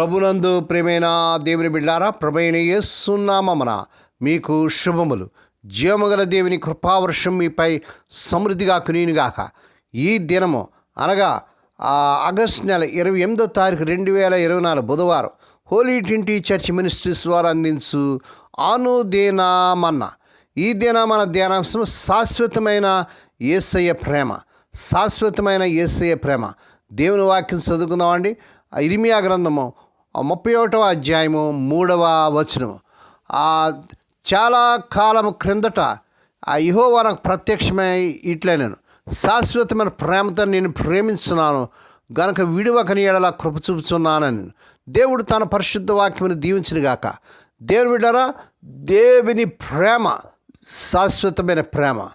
ప్రభునందు ప్రేమైన దేవుని బిడ్డారా ప్రభైన యేసునామమున మీకు శుభములు. జీవముగల దేవుని కృపావర్షం మీపై సమృద్ధిగా కునీనుగాక ఈ దినము అనగా ఆగస్ట్ నెల ఇరవై ఎనిమిదో తారీఖు రెండు వేల ఇరవై నాలుగు బుధవారం హోలీ ట్వంటీ చర్చ్ మినిస్ట్రీస్ వారు అందించు ఆనుదేనామన్న ఈ దినమన ధ్యానాంశం శాశ్వతమైన ఏసయ్య ప్రేమ. శాశ్వతమైన ఏసయ్య ప్రేమ. దేవుని వాక్యం చదువుకుందామండి. ఆ ఇరిమియా గ్రంథము ముప్పై ఒకటవ అధ్యాయము మూడవ వచనము. ఆ చాలా కాలం క్రిందట ఆ ఇహో నాకు ప్రత్యక్షమై ఇట్లే నేను శాశ్వతమైన ప్రేమతో నేను ప్రేమిస్తున్నాను గనక విడివకని ఎడలా కృప చూపుతున్నానని దేవుడు తన పరిశుద్ధ వాక్యమును దీవించినగాక దేవుని బిడ్డారా దేవుని ప్రేమ శాశ్వతమైన ప్రేమ.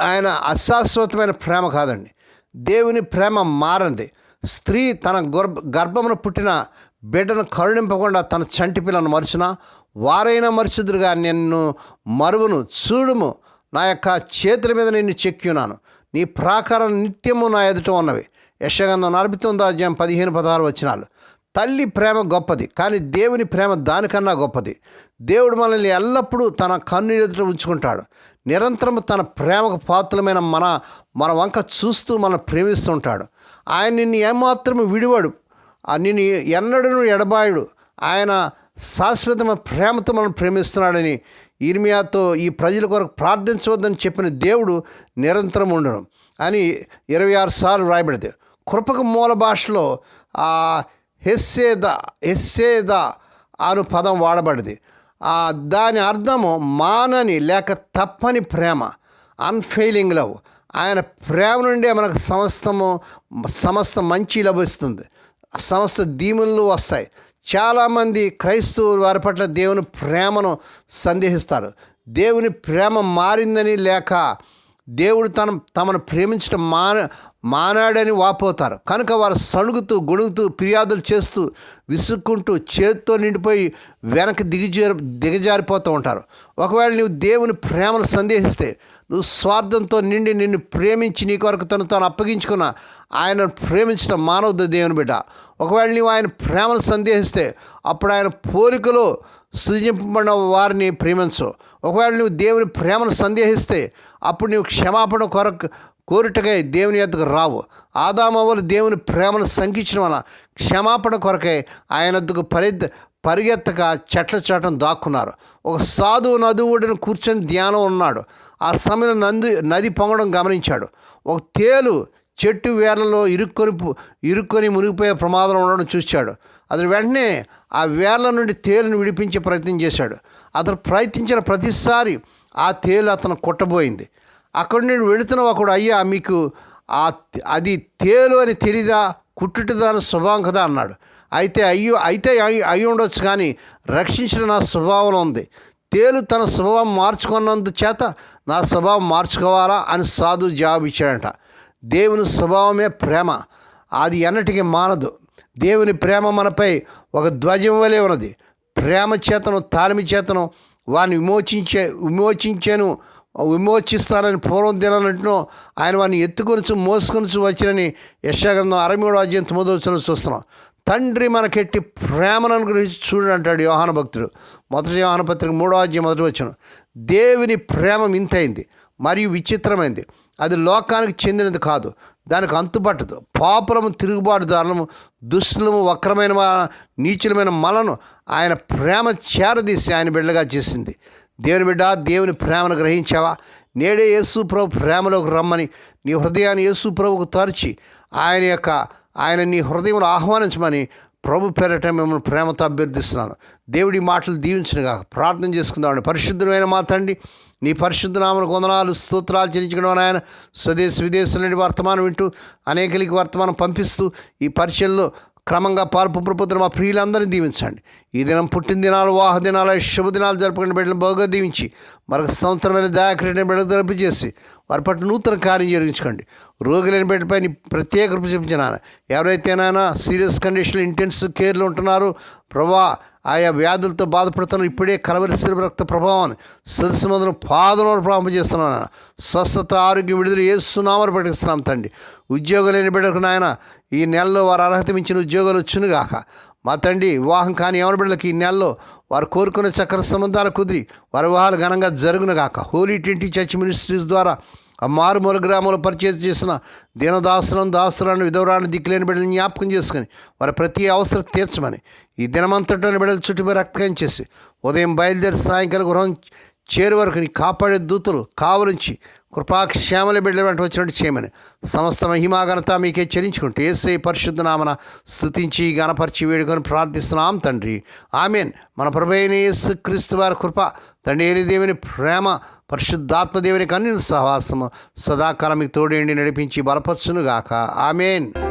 ఆయన అశాశ్వతమైన ప్రేమ కాదండి. దేవుని ప్రేమ మారంది. స్త్రీ తన గర్భ గర్భమును పుట్టిన బిడ్డను కరుణింపకుండా తన చంటి పిల్లను మరుచున? వారైనా మరుచుదురుగా నిన్ను మరువును చూడుము. నా యొక్క చేతుల మీద నిన్ను చెక్కియున్నాను. నీ ప్రాకారం నిత్యము నా ఎదుట ఉన్నవి. యశగంధం నలభై తొమ్మిదో అధ్యాయం పదిహేను పదహారు వచ్చినాలు తల్లి ప్రేమ గొప్పది కానీ దేవుని ప్రేమ దానికన్నా గొప్పది. దేవుడు మనల్ని ఎల్లప్పుడూ తన కన్ను ఎదుట ఉంచుకుంటాడు. నిరంతరం తన ప్రేమకు పాత్రమైన మన మన వంక చూస్తూ మనం ప్రేమిస్తుంటాడు. ఆయన నిన్ను ఏమాత్రము విడివాడు నిన్ను ఎన్నడను ఎడబాయుడు. ఆయన శాశ్వతమైన ప్రేమతో మనం ప్రేమిస్తున్నాడని ఇర్మియాతో ఈ ప్రజల కొరకు ప్రార్థించవద్దని చెప్పిన దేవుడు నిరంతరం ఉండడం అని ఇరవై ఆరు సార్లు రాయబడింది. కృపక మూల భాషలో ఆ హెస్సేద హెస్సేద అను పదం వాడబడింది. దాని అర్థము మానని లేక తప్పని ప్రేమ అన్ఫెయిలింగ్ లవ్ ఆయన ప్రేమ నుండే మనకు సమస్తము సమస్త మంచి లభిస్తుంది. సమస్త దీములు వస్తాయి. చాలామంది క్రైస్తవులు వారి పట్ల దేవుని ప్రేమను సందేహిస్తారు. దేవుని ప్రేమ మారిందని లేక దేవుడు తన తమను ప్రేమించడం మాన మానాడని వాపోతారు. కనుక వారు సణుగుతూ గొడుగుతూ ఫిర్యాదులు చేస్తూ విసుక్కుంటూ చేతితో నిండిపోయి వెనక్కి దిగజారి దిగజారిపోతూ ఉంటారు. ఒకవేళ నీవు దేవుని ప్రేమను సందేహిస్తే స్వార్థంతో నిండి నిన్ను ప్రేమించి నీ కొరకు తను తాను అప్పగించుకున్న ఆయన ప్రేమించడం మానవుద్ద దేవుని బిడ్డ. ఒకవేళ నీవు ఆయన ప్రేమను సందేహిస్తే అప్పుడు ఆయన పోలికలో సృజింపబడిన వారిని ప్రేమించు. ఒకవేళ నువ్వు దేవుని ప్రేమను సందేహిస్తే అప్పుడు నీవు క్షమాపణ కొరకు కోరిటకై దేవుని ఎద్దకు రావు. ఆదామవ్వలు దేవుని ప్రేమను సంకించడం వలన క్షమాపణ కొరకై ఆయన వద్దకు పరిగెత్త పరిగెత్తక చెట్ల చాటం దాక్కున్నారు. ఒక సాధువు నదువుడిని కూర్చొని ధ్యానం ఉన్నాడు. ఆ సమయంలో నంది నది పొంగడం గమనించాడు. ఒక తేలు చెట్టు వేర్లలో ఇరుక్కొని ఇరుక్కొని మునిగిపోయే ప్రమాదం ఉండడం చూశాడు. అతను వెంటనే ఆ వేర్ల నుండి తేలును విడిపించే ప్రయత్నం చేశాడు. అతను ప్రయత్నించిన ప్రతిసారి ఆ తేలు అతను కొట్టబోయింది. అక్కడి నుండి వెళుతున్న ఒకడు అయ్యా మీకు ఆ అది తేలు అని తెలీదా? కుట్టుటదా అని స్వభావం కదా అన్నాడు. అయితే అయ్యో అయితే అయి అయి ఉండొచ్చు కానీ రక్షించిన నా స్వభావంలో ఉంది. తేలు తన స్వభావం మార్చుకున్నందు చేత నా స్వభావం మార్చుకోవాలా అని సాధు జవాబు ఇచ్చాడంట దేవుని స్వభావమే ప్రేమ. అది ఎన్నటికీ మానదు. దేవుని ప్రేమ మనపై ఒక ధ్వజం వలె ఉన్నది. ప్రేమ చేతను తాలిమి చేతను వారిని విమోచించే విమోచించాను విమోచిస్తానని పూర్వం దినాలంటునో ఆయన వారిని ఎత్తుకొనిచు మోసుకొనిచు వచ్చినని యశాగంధం అరవై మూడో తొమ్మిదో చూస్తున్నాం. తండ్రి మనకెట్టి ప్రేమను అనుగ్రహించి చూడండి అంటాడు యోహాన భక్తుడు. మొదటి యోహాన పత్రిక మూడో అధ్యాయం మొదటి వచ్చాను దేవుని ప్రేమ ఇంతైంది మరియు విచిత్రమైంది. అది లోకానికి చెందినది కాదు దానికి అంతుపట్టదు. పాపులము తిరుగుబాటుదారులము దుస్తులము వక్రమైన నీచులమైన మలను ఆయన ప్రేమ చేరదీసి ఆయన బిడ్డగా చేసింది. దేవుని బిడ్డ దేవుని ప్రేమను గ్రహించావా? నేడే యేసు ప్రభు ప్రేమలోకి రమ్మని నీ హృదయాన్ని యేసు ప్రభుకు తరచి ఆయన యొక్క ఆయన నీ హృదయంలో ఆహ్వానించమని ప్రభు పేరట మిమ్మల్ని ప్రేమతో అభ్యర్థిస్తున్నాను. దేవుడి మాటలు దీవించినగా ప్రార్థన చేసుకుందామని పరిశుద్ధమైన మా తండ్రి నీ పరిశుద్ధ నామను వందనాలు స్తోత్రాలు చెల్లించడం ఆయన స్వదేశ విదేశాలని నుండి వర్తమానం వింటూ అనేకలకి వర్తమానం పంపిస్తూ ఈ పరిచయంలో క్రమంగా పాల్పు ప్రభుత్వం మా ప్రియులందరినీ దీవించండి. ఈ దినం పుట్టిన దినాలు వాహ దినాలు శుభదినాలు జరుపుకునే బిడ్డలు బాగా దీవించి మరొక సంవత్సరమైన దయాక్రీడని బిడ్డలు జరుపు చేసి వారి పట్ల నూతన కార్యం జరిగించుకోండి. రోగులైన బిడ్డపై ప్రత్యేక ప్రత్యేక కృప చూపించినాను ఎవరైతేనైనా సీరియస్ కండిషన్లు ఇంటెన్స్ కేర్లో ఉంటున్నారో ప్రభా ఆయా వ్యాధులతో బాధపడుతున్న ఇప్పుడే కలవరి కలవరిస్తున్న రక్త ప్రభావాన్ని సదస్సు మందును పాదనలు ప్రారంభం చేస్తున్నాను స్వస్థత ఆరోగ్యం విడుదల చేస్తున్నామని పఠిస్తున్నాం తండ్రి. ఉద్యోగం లేని బిడ్డకు నాయన ఈ నెలలో వారు అర్హత మించిన ఉద్యోగాలు వచ్చునుగాక. మా తండ్రి వివాహం కాని ఎవరి బిడ్డలకు ఈ నెలలో వారు కోరుకున్న చక్ర సంబంధాలు కుదిరి వారి వివాహాలు ఘనంగా జరుగునుగాక. హోలీ ట్వంటీ చర్చ్ మినిస్ట్రీస్ ద్వారా ఆ మారుమూల గ్రామంలో పరిచయం చేసిన దీనదాసులను దాసులను విధవరాన్ని దిక్కులేని బిడ్డలు జ్ఞాపకం చేసుకుని వారి ప్రతి అవసరం తీర్చమని ఈ దినమంతటోని బిడ్డలు చుట్టుపై రక్తం చేసి ఉదయం బయలుదేరి సాయంకాలం గృహం చేరు వరకు కాపాడే దూతలు కావలించి కృపాక్షేమల బిడ్డల వచ్చినట్టు చేయమని సమస్త మహిమాఘనత మీకే చెల్లించుకుంటూ ఏసై పరిశుద్ధ నామన స్తుతించి గణపరిచి వేడుకొని ప్రార్థిస్తున్నాం తండ్రి. ఆమెన్. మన ప్రభైన యేసు క్రీస్తు వారి కృప తండ్రి దేవుని ప్రేమ పరిశుద్ధాత్మదేవుని కన్నీ సహవాసము సదాకాలం మీకు తోడేండి నడిపించి బలపరచునుగాక. ఆమెన్.